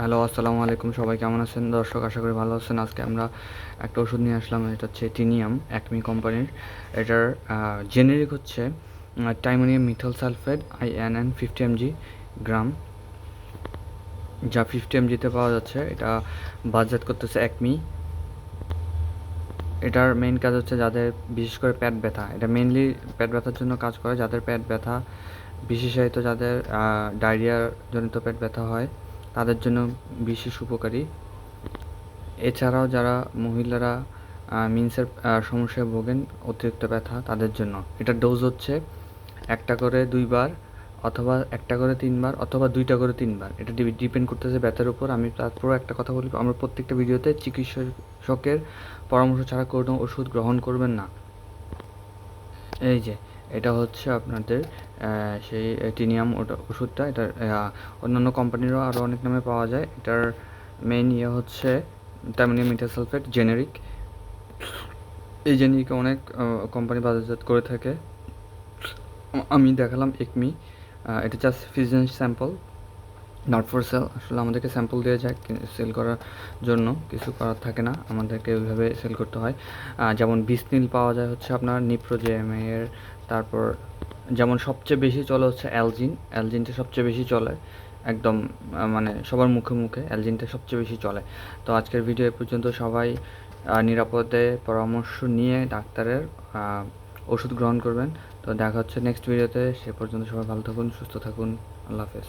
Hello আসসালামু আলাইকুম। সবাই কেমন আছেন? দর্শক, আশা করি ভালো আছেন। আজকে আমরা একটা ওষুধ নিয়ে আসলাম। এটা হচ্ছে টিনিয়াম অ্যাকমি কোম্পানির এটার জেনেরিক হচ্ছে tiemonium methyl sulphate I N N fifty mg gram যা ফিফটি এমজিতে পাওয়া যাচ্ছে। এটা বাজাত করতেছে অ্যাকমি এটার মেইন কাজ হচ্ছে যাদের, বিশেষ করে পেট ব্যথা। এটা মেইনলি পেট ব্যথার জন্য কাজ করে। যাদের পেট ব্যথা বিশেষায়িত, যাদের ডায়রিয়া জনিত পেট ব্যথা হয় তাদের জন্য বিশেষ উপকারী। এছাড়াও যারা মহিলারা মিন্সের সমস্যায় ভোগেন, অতিরিক্ত ব্যথা তাদের জন্য। এটা ডোজ হচ্ছে একটা করে দুইবার অথবা একটা করে তিনবার অথবা দুইটা করে তিনবার। এটা ডিপেন্ড করতেছে ব্যথার উপর। আমি তারপরও একটা কথা বলি, আমরা প্রত্যেকটা ভিডিওতে চিকিৎসকের পরামর্শ ছাড়া কোনো ওষুধ গ্রহণ করবেন না। এই যে এটা হচ্ছে আপনাদের সেই টিনিয়াম ওটা ওষুধটা। এটার অন্যান্য কোম্পানিরও আরও অনেক নামে পাওয়া যায়। এটার মেইন ইয়ে হচ্ছে টাইমোনিয়াম মিথাসালফেট জেনেরিক এই জেনেরিকে অনেক কোম্পানি বাজারজাত করে থাকে। আমি দেখালাম একমি। এটা just physician sample for sale আসলে আমাদেরকে স্যাম্পল দিয়ে যায় সেল করার জন্য। কিছু করার থাকে না, আমাদেরকে ওইভাবে সেল করতে হয়। যেমন বিসনিল পাওয়া যায় হচ্ছে আপনার নিপ্রোজেম এর, তারপর যেমন সবচেয়ে বেশি চলে হচ্ছে অ্যালজিন অ্যালজিনটা সবচেয়ে বেশি চলে, একদম মানে সবার মুখে মুখে অ্যালজিনটা সবচেয়ে বেশি চলে। তো আজকের ভিডিও এ পর্যন্ত সবাই নিরাপদে পরামর্শ নিয়ে ডাক্তারের ওষুধ গ্রহণ করবেন। তো দেখা হচ্ছে নেক্সট ভিডিওতে সে পর্যন্ত সবাই ভালো থাকুন, সুস্থ থাকুন। আল্লাহ হাফেজ।